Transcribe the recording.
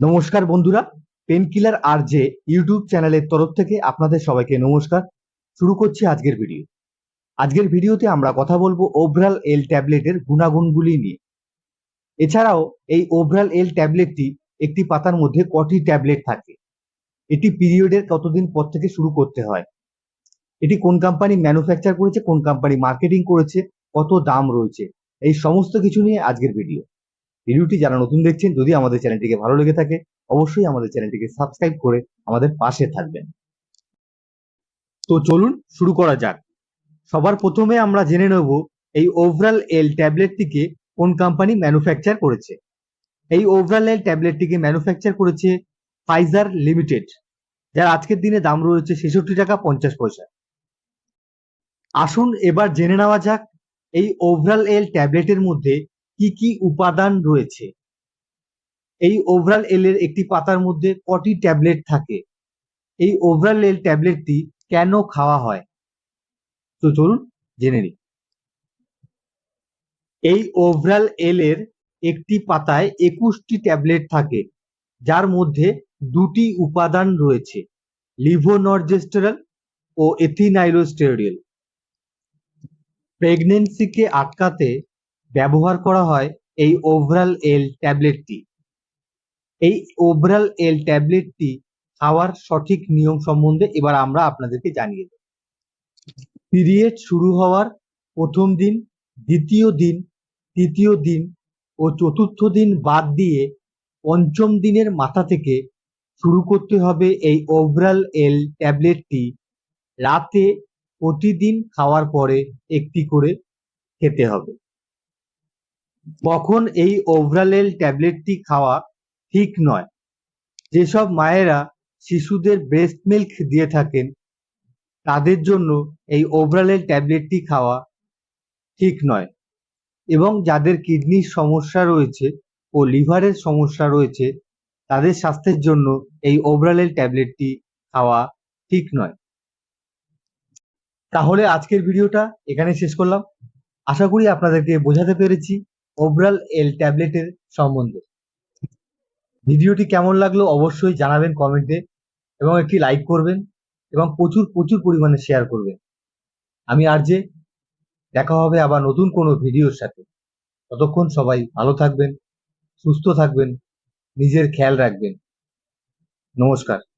নমস্কার বন্ধুরা পেনকিলার আর J YouTube চ্যানেলের তরফ থেকে আপনাদের সবাইকে নমস্কার। শুরু করছি আজকের ভিডিও। আজকের ভিডিওতে আমরা কথা বলব ওভরাল এল ট্যাবলেটের গুণাগুণগুলি নিয়ে। এছাড়াও এই ওভরাল এল ট্যাবলেটটি একটি পাতার মধ্যে কটি ট্যাবলেট থাকে? এটি পিরিয়ডের কতদিন পর থেকে শুরু করতে হয়? এটি কোন কোম্পানি ম্যানুফ্যাকচার করেছে, কোন কোম্পানি মার্কেটিং করেছে, কত দাম রয়েছে? এই সমস্ত কিছু নিয়ে আজকের ভিডিও। ভিডিওটি যারা নতুন দেখছেন, যদি আমাদের চ্যানেলটিকে ভালো লেগে থাকে, অবশ্যই আমাদের চ্যানেলটিকে সাবস্ক্রাইব করে আমাদের পাশে থাকবেন। তো চলুন শুরু করা যাক। সবার প্রথমে আমরা জেনে নেব এই ওভারাল এল ট্যাবলেটটিকে কোন কোম্পানি ম্যানুফ্যাকচার করেছে। এই ওভারাল এল ট্যাবলেটটিকে ম্যানুফ্যাকচার করেছে ফাইজার লিমিটেড যার আজকের দিনে দাম রয়েছে ছেষট্টি টাকা পঞ্চাশ পয়সা। আসুন এবার জেনে নেওয়া যাক এই ওভারাল এল ট্যাবলেটের মধ্যে কি কি উপাদান রয়েছে? এই ওভারাল এল এর একটি পাতার মধ্যে কটি ট্যাবলেট থাকে? এই ওভারাল এল ট্যাবলেটটি কেন খাওয়া হয়? তো চলুন জেনে নিই। এই ওভারাল এল এর একটি পাতায় একুশটি ট্যাবলেট থাকে, যার মধ্যে দুটি উপাদান রয়েছে লিভোনরজেস্টেরল ও এথিনাইলোস্টেরিল প্রেগনেন্সিকে আটকাতে ব্যবহার করা হয় এই ওভারাল এল ট্যাবলেটটি এই ওভারাল এল ট্যাবলেটটি খাওয়ার সঠিক নিয়ম সম্বন্ধে এবার আমরা আপনাদেরকে জানিয়ে দেব। পিরিয়ড শুরু হওয়ার প্রথম দিন, দ্বিতীয় দিন, তৃতীয় দিন ও চতুর্থ দিন বাদ দিয়ে পঞ্চম দিনের মাথা থেকে শুরু করতে হবে এই ওভারাল এল ট্যাবলেটটি রাতে প্রতিদিন খাওয়ার পরে একটি করে খেতে হবে। কখন এই ওভারালেল ট্যাবলেটটি খাওয়া ঠিক নয়। যেসব মায়েরা শিশুদের ব্রেস্ট মিল্ক দিয়ে থাকেন, তাদের জন্য এই ওভারালেল ট্যাবলেটটি খাওয়া ঠিক নয় এবং যাদের কিডনির সমস্যা রয়েছে ও লিভারের সমস্যা রয়েছে, তাদের স্বাস্থ্যের জন্য এই ওভারালেল ট্যাবলেটটি খাওয়া ঠিক নয়। তাহলে আজকের ভিডিওটা এখানে শেষ করলাম। আশা করি আপনাদেরকে বোঝাতে পেরেছি। ওভারাল এল ট্যাবলেটের সম্বন্ধে। ভিডিওটি কেমন লাগল অবশ্যই জানাবেন কমেন্টে এবং একটি লাইক করবেন এবং প্রচুর প্রচুর পরিমাণে শেয়ার করবেন। আমি আর যে, দেখা হবে আবার নতুন কোনো ভিডিওর সাথে। ততক্ষণ সবাই ভালো থাকবেন, সুস্থ থাকবেন, নিজের খেয়াল রাখবেন। নমস্কার।